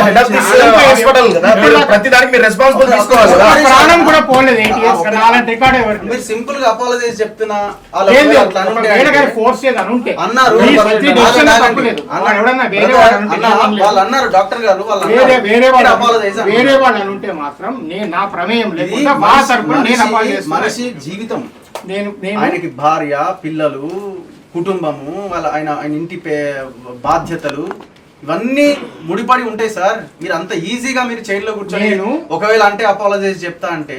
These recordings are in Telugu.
హెడ్ ఆఫ్ దిస్ హాస్పిటల్ కదా? మీరు ప్రతి దానికి మీరు రెస్పాన్సిబుల్ తీసుకోవాలి కదా? ఆ ప్రాణం కూడా పోలేదు ఎయిట్ ఇయర్స్ కదా అలాంటి రికార్డ్ ఎవరికి మీరు సింపుల్గా అపాలజైజ్ చెప్తున్నా అనుంటే అన్నారు వాళ్ళు అన్నారు. లేదు. డాక్టర్ గారు వాళ్ళు వేరే. వేరే వాళ్ళు వాళ్ళు మాత్రం నేను నా ప్రమేయం లేకుండా మా తరపున నేను మనిషి- జీవితం. నేను నేను ఆయనకి భార్య పిల్లలు కుటుంబము వాళ్ళ ఆయన ఆయన ఇంటి పే- బాధ్యతలు ఇవన్నీ ముడిపడి ఉంటాయి సార్. మీరు అంత ఈజీగా మీరు చైర్లో కూర్చొని నేను- ఒకవేళ అంటే అపాలజైజ్ చెప్తా అంటే.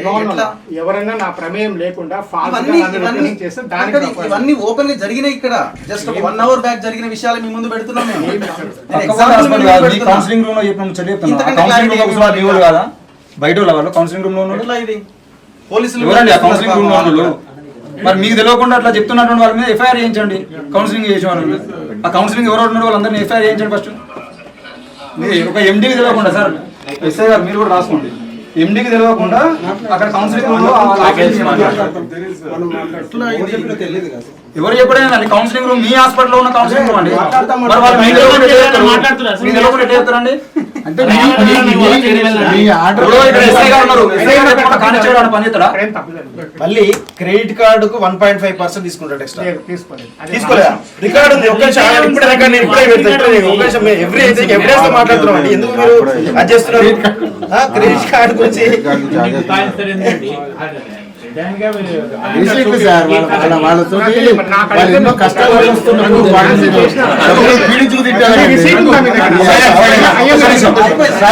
ఎవరైనా నా ప్రమేయం లేకుండా ఇవన్నీ ఓపెన్గా జరిగినాయి ఇక్కడ. జస్ట్ వన్ అవర్ బ్యాక్ జరిగిన విషయాలు మీ ముందు పెడుతున్నాం మేము. బయట వాళ్ళ కౌన్సిలింగ్ రూమ్లో ఇది? పోలీసులు కౌన్సిలింగ్ రూమ్లో మరి మీకు తెలియకుండా అట్లా చెప్తున్నటువంటి వాళ్ళ మీద ఎఫ్ఐఆర్ చేయించండి కౌన్సిలింగ్ చేసే వాళ్ళ మీద ఆ కౌన్సిలింగ్ ఎవరు ఉన్నాడు వాళ్ళందరినీ ఎఫ్ఐఆర్ చేయించండి ఫస్ట్ ఒక ఎండీకి తెలియకుండా సార్. ఎస్ఐ గారు మీరు కూడా రాసుకోండి. ఎండీకి తెలియకుండా అక్కడ కౌన్సిలింగ్ ఎవరు చెప్పడం కౌన్సిలింగ్ రూమ్ మీ హాస్పిటల్లో ఉన్న కౌన్సిలింగ్ రూమ్ అండి. మరి వాళ్ళు మీకు తెలియకుండా ఎట్లా చెప్తారు? మీకు తెలియకుండా ఎట్లా చెప్తారండి అంటే మళ్ళీ క్రెడిట్ కార్డుకు వన్ పాయింట్ ఫైవ్ పర్సెంట్ తీసుకుంటాడు ఎక్స్ట్రా లేదు, తీసుకోలేదు రికార్డు ఉంది ఒక్క నిమిషం ఆగండి. ఇప్పుడే రికార్డు నేను ఇప్పుడే పెడతా ఇప్పుడే నేను ఒక్క నిమిషం ఎవ్రీ ఎవిడెన్స్తో మాట్లాడుతున్నాం అండి ఎందుకు మీరు అది చేస్తున్నారు క్రెడిట్ కార్డు గురించి రీసెంట్ సార్ వాళ్ళ వాళ్ళ వాళ్ళతోటి వాళ్ళు ఎన్నో కష్టాలు వస్తున్నారు 快点抢快点抢快点抢